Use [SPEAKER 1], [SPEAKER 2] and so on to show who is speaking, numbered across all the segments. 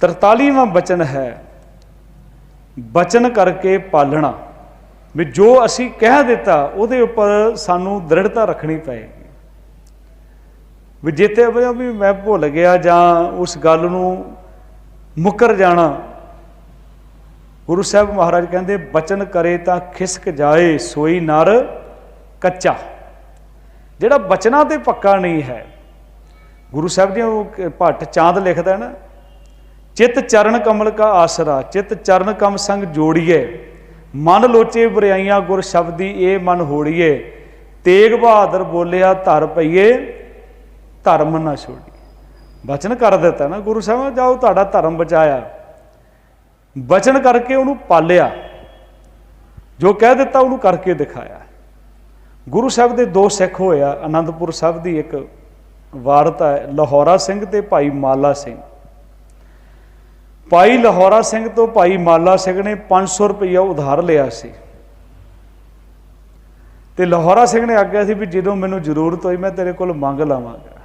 [SPEAKER 1] 43ਵਾਂ ਬਚਨ ਹੈ। ਬਚਨ ਕਰਕੇ ਪਾਲਣਾ। ਵੀ ਜੋ ਅਸੀਂ ਕਹਿ ਦਿੱਤਾ, ਉਹਦੇ ਉੱਪਰ ਸਾਨੂੰ ਦ੍ਰਿੜਤਾ ਰੱਖਣੀ ਪਏਗੀ। ਵੀ ਜਿੱਤੇ ਵੀ ਮੈਂ ਭੁੱਲ ਗਿਆ ਜਾਂ ਉਸ ਗੱਲ ਨੂੰ ਮੁੱਕਰ ਜਾਣਾ, ਗੁਰੂ ਸਾਹਿਬ ਮਹਾਰਾਜ ਕਹਿੰਦੇ, ਬਚਨ ਕਰੇ ਤਾਂ ਖਿਸਕ ਜਾਏ, ਸੋਈ ਨਰ ਕੱਚਾ। ਜਿਹੜਾ ਬਚਨਾਂ ਤੇ ਪੱਕਾ ਨਹੀਂ ਹੈ, ਗੁਰੂ ਸਾਹਿਬ ਜੀ ਉਹ ਭੱਟ ਚਾਂਦ ਲਿਖਦਾ ਨਾ ਚਿਤ ਚਰਨ ਕਮਲ ਕਾ ਆਸਰਾ, ਚਿਤ ਚਰਨ ਕਮ ਸੰਗ ਜੋੜੀਏ। ਮਨ ਲੋਚੇ ਬਰਿਆਈਆਂ ਗੁਰ ਸ਼ਬਦੀ ਇਹ ਮਨ ਹੋੜੀਏ। ਤੇਗ ਬਹਾਦਰ ਬੋਲਿਆ ਧਰ ਪਈਏ, ਧਰਮ ਨਾ ਛੋੜੀ ਬਚਨ ਕਰ ਦਿੱਤਾ ਨਾ ਗੁਰੂ ਸਾਹਿਬ, ਜਾਓ ਤੁਹਾਡਾ ਧਰਮ ਬਚਾਇਆ। ਬਚਨ ਕਰਕੇ ਉਹਨੂੰ ਪਾਲਿਆ। ਜੋ ਕਹਿ ਦਿੱਤਾ ਉਹਨੂੰ ਕਰਕੇ ਦਿਖਾਇਆ। ਗੁਰੂ ਸਾਹਿਬ ਦੇ ਦੋ ਸਿੱਖ ਹੋਇਆ ਆਨੰਦਪੁਰ ਸਾਹਿਬ ਦੀ ਇੱਕ ਵਾਰਤਾ ਹੈ, ਲਾਹੌਰਾ ਸਿੰਘ ਤੇ ਭਾਈ ਮਾਲਾ ਸਿੰਘ। ਭਾਈ ਲਾਹੌਰਾ ਸਿੰਘ ਤੋਂ ਭਾਈ ਮਾਲਾ ਸਿੰਘ ਨੇ 500 ਰੁਪਇਆ ਉਧਾਰ ਲਿਆ ਸੀ। ਤੇ ਲਾਹੌਰਾ ਸਿੰਘ ਨੇ ਆਗਿਆ ਸੀ ਵੀ ਜਦੋਂ ਮੈਨੂੰ ਜ਼ਰੂਰਤ ਹੋਈ, ਮੈਂ ਤੇਰੇ ਕੋਲ ਮੰਗ ਲਾਵਾਂਗਾ।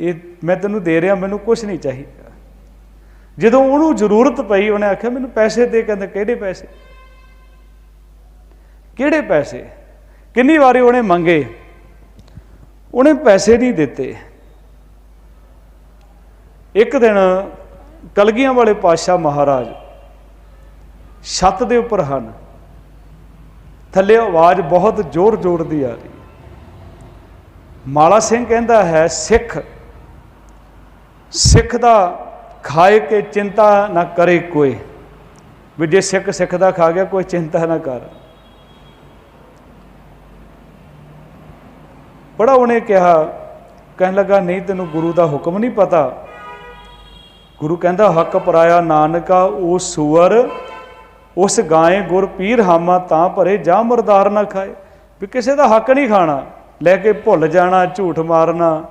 [SPEAKER 1] ਇਹ ਮੈਂ ਤੈਨੂੰ ਦੇ ਰਿਹਾ, ਮੈਨੂੰ ਕੁਝ ਨਹੀਂ ਚਾਹੀਦਾ। ਜਦੋਂ ਉਹਨੂੰ ਜ਼ਰੂਰਤ ਪਈ, ਉਹਨੇ ਆਖਿਆ, ਮੈਨੂੰ ਪੈਸੇ ਦੇ। ਕਹਿੰਦਾ, ਕਿਹੜੇ ਪੈਸੇ? ਕਿਹੜੇ ਪੈਸੇ? ਕਿੰਨੀ ਵਾਰੀ ਉਹਨੇ ਮੰਗੇ। ਉਹਨੇ ਪੈਸੇ ਨਹੀਂ ਦਿੱਤੇ। ਇੱਕ ਦਿਨ ਕਲਗੀਆਂ ਵਾਲੇ ਪਾਤਸ਼ਾਹ ਮਹਾਰਾਜ ਛੱਤ ਦੇ ਉੱਪਰ ਹਨ। ਥੱਲੇ ਆਵਾਜ਼ ਬਹੁਤ ਜ਼ੋਰ-ਜ਼ੋਰ ਦੀ ਆ ਰਹੀ ਹੈ। ਮਾਲਾ ਸਿੰਘ ਕਹਿੰਦਾ ਹੈ, ਸਿੱਖ ਸਿੱਖ ਦਾ ਖਾਏ ਕੇ ਚਿੰਤਾ ਨਾ ਕਰੇ ਕੋਈ। ਵੀ ਜੇ ਸਿੱਖ ਸਿੱਖ ਦਾ ਖਾ ਗਿਆ, ਕੋਈ ਚਿੰਤਾ ਨਾ ਕਰ। ਬੜਾ ਉਹਨੇ ਕਿਹਾ, ਕਹਿਣ ਲੱਗਾ, ਨਹੀਂ ਤੈਨੂੰ ਗੁਰੂ ਦਾ ਹੁਕਮ ਨਹੀਂ ਪਤਾ। ਗੁਰੂ ਕਹਿੰਦਾ, ਹੱਕ ਪਰਾਇਆ ਨਾਨਕਾ, ਉਹ ਸੂਰ ਉਸ ਗਾਏ ਗੁਰ ਪੀਰ ਹਾਮਾ ਤਾਂ ਭਰੇ, ਜਾਂ ਮਰਦਾਰ ਨਾ ਖਾਏ। ਵੀ ਕਿਸੇ ਦਾ ਹੱਕ ਨਹੀਂ ਖਾਣਾ, ਲੈ ਕੇ ਭੁੱਲ ਜਾਣਾ, ਝੂਠ ਮਾਰਨਾ।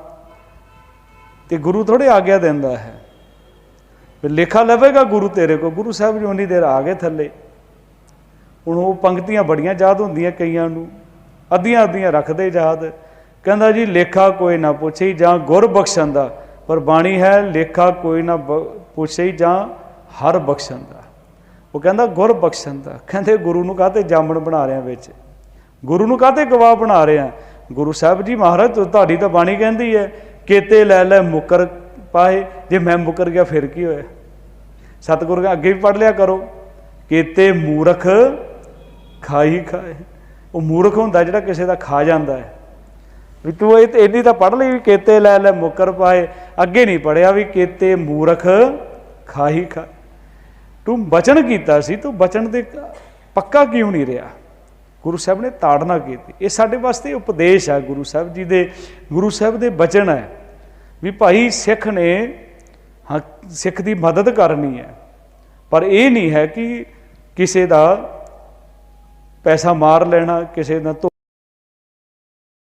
[SPEAKER 1] ਤੇ ਗੁਰੂ ਥੋੜੇ ਆਗਿਆ ਦਿੰਦਾ ਹੈ। ਵੀ ਲੇਖਾ ਲਵੇਗਾ ਗੁਰੂ ਤੇਰੇ ਕੋ ਗੁਰੂ ਸਾਹਿਬ ਜੀ ਉਨੀ ਦੇਰ ਆ ਗਏ ਥੱਲੇ। ਹੁਣ ਉਹ ਪੰਕਤੀਆਂ ਬੜੀਆਂ ਯਾਦ ਹੁੰਦੀਆਂ ਕਈਆਂ ਨੂੰ। ਅੱਧੀਆਂ ਅੱਧੀਆਂ ਰੱਖਦੇ ਯਾਦ। ਕਹਿੰਦਾ ਜੀ, ਲੇਖਾ ਕੋਈ ਨਾ ਪੁੱਛੇ ਜਾਂ ਗੁਰ ਬਖਸ਼ਣ ਪਰ ਬਾਣੀ ਹੈ, ਲੇਖਾ ਕੋਈ ਨਾ ਬ- ਪੁੱਛੇ ਜਾਂ ਹਰ ਬਖਸ਼ਣ ਦਾ। ਉਹ ਕਹਿੰਦਾ, ਗੁਰ ਬਖਸ਼ਣ ਦਾ। ਕਹਿੰਦੇ, ਗੁਰੂ ਨੂੰ ਕਾਹਤੇ ਜਾਮਣ ਬਣਾ ਰਿਆਂ ਵਿੱਚ? ਗੁਰੂ ਨੂੰ ਕਾਹਤੇ ਗਵਾਹ ਬਣਾ ਰਿਆਂ ਗੁਰੂ ਸਾਹਿਬ ਜੀ ਮਹਾਰਾਜ, ਤੁਹਾਡੀ ਤਾਂ ਬਾਣੀ ਕਹਿੰਦੀ ਹੈ, ਕੇਤੇ ਲੈ ਲੈ ਮੁਕਰ ਪਾਏ, ਜੇ ਮੈਂ ਮੁਕਰ ਗਿਆ ਫਿਰ ਕੀ ਹੋਇਆ? ਸਤਿਗੁਰੂ ਕਹਿੰਦਾ, ਅੱਗੇ ਵੀ ਪੜ ਲਿਆ ਕਰੋ। ਕੇਤੇ ਮੂਰਖ ਖਾਈ ਖਾਏ। ਉਹ ਮੂਰਖ ਹੁੰਦਾ ਜਿਹੜਾ ਕਿਸੇ ਦਾ ਖਾ ਜਾਂਦਾ ਹੈ। ਵੀ ਤੂੰ ਇਹ ਤੇ ਇੰਨੀ ਤਾਂ ਪੜ ਲਈ ਵੀ ਕੇਤੇ ਲੈ ਲੈ, ਮੁਕਰ ਪਾਏ। ਅੱਗੇ ਨਹੀਂ ਪੜਿਆ ਵੀ ਕੇਤੇ ਮੂਰਖ ਖਾਈ ਖਾ। ਤੂੰ ਬਚਨ ਕੀਤਾ ਸੀ, ਤੂੰ ਬਚਨ ਦੇ ਪੱਕਾ ਕਿਉਂ ਨਹੀਂ ਰਿਹਾ? ਗੁਰੂ ਸਾਹਿਬ ਨੇ ਤਾੜਨਾ ਕੀਤੀ। ਇਹ ਸਾਡੇ ਵਾਸਤੇ ਉਪਦੇਸ਼ ਹੈ ਗੁਰੂ ਸਾਹਿਬ ਜੀ ਦੇ। ਗੁਰੂ ਸਾਹਿਬ ਦੇ ਬਚਨ ਹੈ ਵੀ ਭਾਈ ਸਿੱਖ ਨੇ, ਹਾਂ, ਸਿੱਖ ਦੀ ਮਦਦ ਕਰਨੀ ਹੈ। ਪਰ ਇਹ ਨਹੀਂ ਹੈ ਕਿ ਕਿਸੇ ਦਾ ਪੈਸਾ ਮਾਰ ਲੈਣਾ, ਕਿਸੇ ਦਾ ਧੋ-